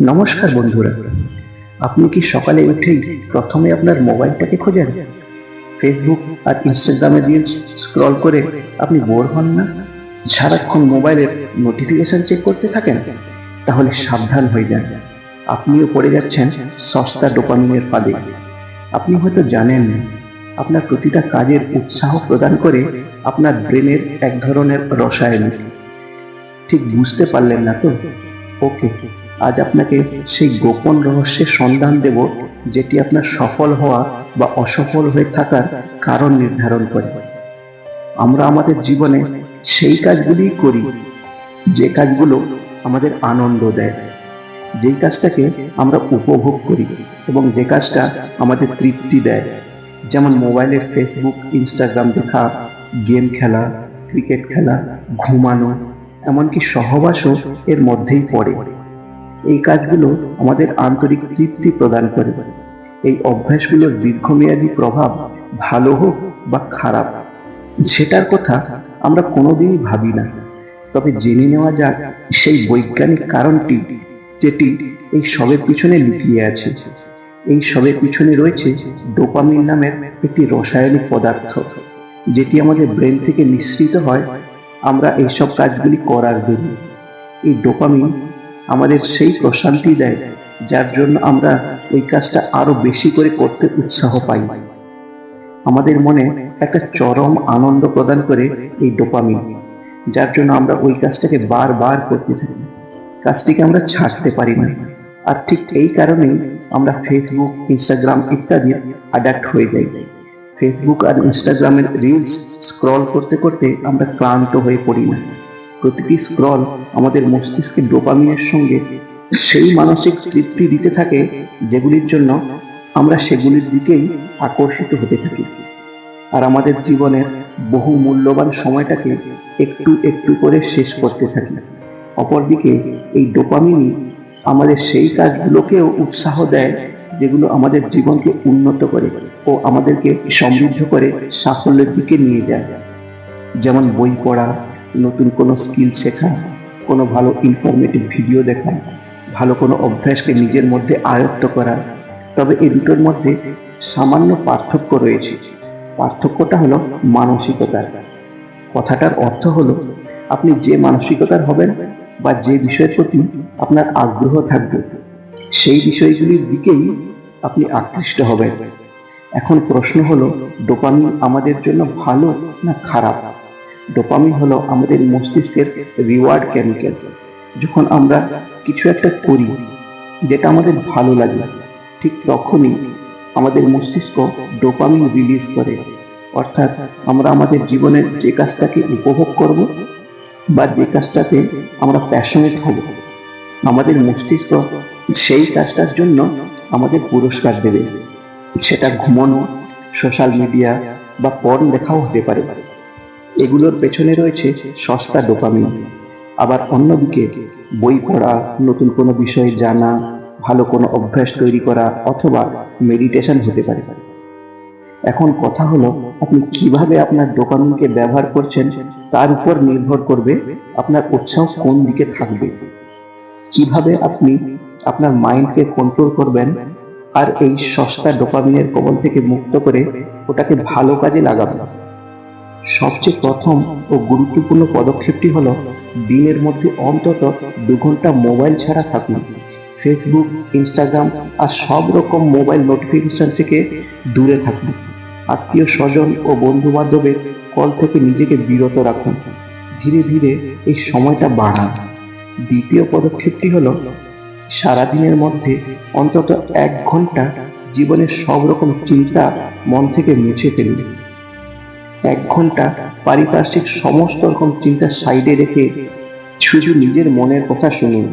নমস্কার বন্ধুরা। আপনি কি সকালে উঠেই প্রথমে আপনার মোবাইলটাকে খোঁজেন? ফেসবুক আর ইনস্টাগ্রামে রিলস স্ক্রল করে আপনি বোর হন না? সারাক্ষণ মোবাইলের নোটিফিকেশন চেক করতে থাকেন? তাহলে সাবধান হয়ে যান। আপনিও পড়ে যাচ্ছেন সস্তা ডোপামিনের ফাঁদে আপনি হয়তো জানেন, আপনার প্রতিটা কাজের উৎসাহ প্রদান করে আপনার ব্রেনের এক ধরনের রসায়ন। ঠিক বুঝতে পারলেন না তো? ওকে আজ আপনাকে সেই গোপন রহস্যের সন্ধান দেব, যেটি আপনার সফল হওয়া বা অসফল হয়ে থাকার কারণ নির্ধারণ করে। আমরা আমাদের জীবনে সেই কাজগুলিই করি, যে কাজগুলো আমাদের আনন্দ দেয়। যেই কাজটাকে আমরা উপভোগ করি এবং যে কাজটা আমাদের তৃপ্তি দেয়, যেমন মোবাইলে ফেসবুক ইনস্টাগ্রাম দেখা, গেম খেলা, ক্রিকেট খেলা, ঘুমানো, এমনকি সহবাসও এর মধ্যেই পড়ে। এই কাজগুলো আমাদের আন্তরিক তৃপ্তি প্রদান করে। এই অভ্যাসগুলোর দীর্ঘমেয়াদী প্রভাব ভালো হোক বা খারাপ, সেটার কথা আমরা কোনোদিনই ভাবি না। তবে জেনে নেওয়া যাক সেই বৈজ্ঞানিক কারণটি যেটি এই সবের পিছনে লুকিয়ে আছে। এই সবের পিছনে রয়েছে ডোপামিন নামের একটি রাসায়নিক পদার্থ, যেটি আমাদের ব্রেন থেকে নিঃসৃত হয়। আমরা এইসব কাজগুলি করার জন্য এই ডোপামিন আমাদের সেই প্রশান্তি দেয়, যার জন্য আমরা ওই কাজটা আরও বেশি করে করতে উৎসাহ পাই। আমাদের মনে একটা চরম আনন্দ প্রদান করে এই ডোপামিন, যার জন্য আমরা ওই কাজটাকে বারবার করতে থাকি। কাজটিকে আমরা ছাড়তে পারি না। আর ঠিক এই কারণেই আমরা ফেসবুক ইনস্টাগ্রাম ইত্যাদির অ্যাডাক্ট হয়ে যাই। ফেসবুক আর ইনস্টাগ্রামের রিলস স্ক্রল করতে করতে আমরা ক্লান্ত হয়ে পড়ি না। প্রতিটি স্ক্রল আমাদের মস্তিষ্কে ডোপামিনের সঙ্গে সেই মানসিক তৃপ্তি দিতে থাকে যেগুলির জন্য আমরা সেগুলির দিকেই আকর্ষিত হতে থাকি। আর আমাদের জীবনের বহু মূল্যবান সময়টাকে একটু একটু করে শেষ করতে থাকি। অপরদিকে এই ডোপামিনই আমাদের সেই কাজগুলোকেও উৎসাহ দেয় যেগুলো আমাদের জীবনকে উন্নত করে ও আমাদেরকে সমৃদ্ধ করে সাফল্যের দিকে নিয়ে যায়। যেমন বই পড়া নতুন কোনো স্কিল শেখা, কোনো ভালো ইনফরমেটিভ ভিডিও দেখা, ভালো কোনো অভ্যাসকে নিজের মধ্যে আয়ত্ত করা। তবে এই দুটোর মধ্যে সামান্য পার্থক্য রয়েছে। পার্থক্যটা হলো মানসিকতার। কথাটার অর্থ হলো, আপনি যে মানসিকতার হবেন বা যে বিষয়ের প্রতি আপনার আগ্রহ থাকবে, সেই বিষয়গুলির দিকেই আপনি আকৃষ্ট হবেন। এখন প্রশ্ন হলো, ডোপামিন আমাদের জন্য ভালো না খারাপ? ডোপামিন হলো আমাদের মস্তিষ্কের রিওয়ার্ড কেমিক্যাল যখন আমরা কিছু একটা করি, যেটা আমাদের ভালো লাগে, ঠিক তখনই আমাদের মস্তিষ্ক ডোপামিন রিলিজ করে। অর্থাৎ আমরা আমাদের জীবনের যে কাজটাকে উপভোগ করব বা যে কাজটাতে আমরা প্যাশনেট হব, আমাদের মস্তিষ্ক সেই কাজটার জন্য আমাদের পুরস্কার দেবে। সেটা ঘুমানো সোশ্যাল মিডিয়া বা পর্ন দেখাও হতে পারে। এগুলোর পেছনে রয়েছে সস্তা ডোপামিন। আবার অন্যদিকে, বই পড়া, নতুন কোনো বিষয়ে জানা, ভালো কোনো অভ্যাস তৈরি করা অথবা মেডিটেশন হতে পারে। এখন কথা হলো, আপনি কীভাবে আপনার ডোপামিনকে ব্যবহার করছেন, তার উপর নির্ভর করবে আপনার উৎসাহ কোন দিকে থাকবে। কীভাবে আপনি আপনার মাইন্ডকে কন্ট্রোল করবেন, আর এই সস্তা ডোপামিনের কবল থেকে মুক্ত করে ওটাকে ভালো কাজে লাগাবেন। সবচেয়ে প্রথম ও গুরুত্বপূর্ণ পদক্ষেপটি হলো দিনের মধ্যে অন্তত দু ঘণ্টা মোবাইল ছাড়া থাকুন। ফেসবুক ইনস্টাগ্রাম আর সব রকম মোবাইল নোটিফিকেশন থেকে দূরে থাকুন। আত্মীয় স্বজন ও বন্ধু বান্ধবের কল থেকে নিজেকে বিরত রাখুন। ধীরে ধীরে এই সময়টা বাড়ান। দ্বিতীয় পদক্ষেপটি হলো সারাদিনের মধ্যে অন্তত এক ঘণ্টা জীবনের সব রকম চিন্তা মন থেকে মুছে ফেলুন। এক ঘণ্টা পারিপার্শ্বিক সমস্ত রকম চিন্তা সাইডে রেখে শুধু নিজের মনের কথা শুনুন।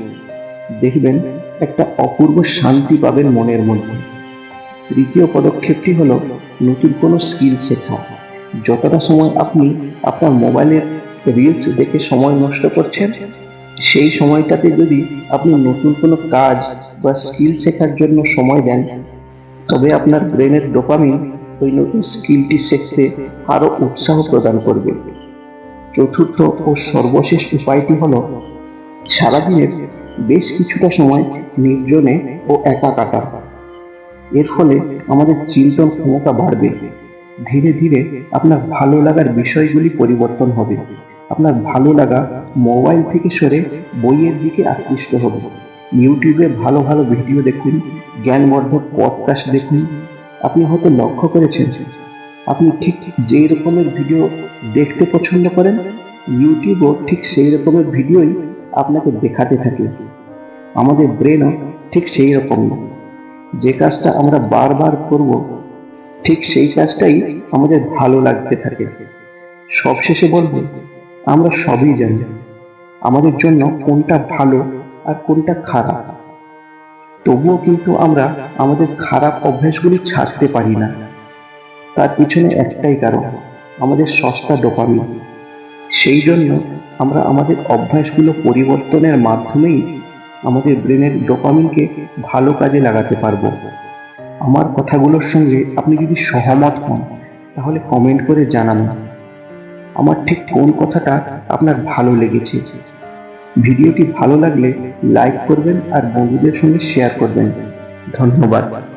দেখবেন একটা অপূর্ব শান্তি পাবেন মনের মধ্যে। তৃতীয় পদক্ষেপটি হলো নতুন কোনো স্কিল শেখা। যতটা সময় আপনি আপনার মোবাইলের রিলস দেখে সময় নষ্ট করছেন, সেই সময়টাতে যদি আপনি নতুন কোনো কাজ বা স্কিল শেখার জন্য সময় দেন, তবে আপনার ব্রেনের ডোপামিন ওই নতুন স্কিলটি শিখতে আরও উৎসাহ প্রদান করবে। চতুর্থ ও সর্বশেষ উপায়টি হলো, সারাদিনের বেশ কিছুটা সময় নির্জনে ও একা কাটা এর ফলে আমাদের চিন্তন ক্ষমতা বাড়বে। ধীরে ধীরে আপনার ভালো লাগার বিষয়গুলি পরিবর্তন হবে। আপনার ভালো লাগা মোবাইল থেকে সরে বইয়ের দিকে আকৃষ্ট হবে। ইউটিউবে ভালো ভালো ভিডিও দেখুন, জ্ঞানবর্ধক পডকাস্ট দেখুন আপনি হয়তো লক্ষ্য করেছেন, আপনি ঠিক যেই রকমের ভিডিও দেখতে পছন্দ করেন ইউটিউবও ঠিক সেই রকমের ভিডিওই আপনাকে দেখাতে থাকে। আমাদের ব্রেনও ঠিক সেই রকম যে কাজটা আমরা বারবার করব, ঠিক সেই কাজটাই আমাদের ভালো লাগতে থাকে। সবশেষে বলব, আমরা সবই জানি, আমাদের জন্য কোনটা ভালো আর কোনটা খারাপ। তবুও কিন্তু আমরা আমাদের খারাপ অভ্যাসগুলি ছাড়তে পারি না। তার পিছনে একটাই কারণ, আমাদের সস্তা ডোপামিন। সেই জন্য আমরা আমাদের অভ্যাসগুলো পরিবর্তনের মাধ্যমেই আমাদের ব্রেনের ডোপামিনকে ভালো কাজে লাগাতে পারব। আমার কথাগুলোর সঙ্গে আপনি যদি সহমত হন, তাহলে কমেন্ট করে জানান। আমার ঠিক কোন কথাটা আপনার ভালো লেগেছে? ভিডিওটি ভালো লাগলে লাইক করবেন আর বন্ধুদের সঙ্গে শেয়ার করবেন। ধন্যবাদ।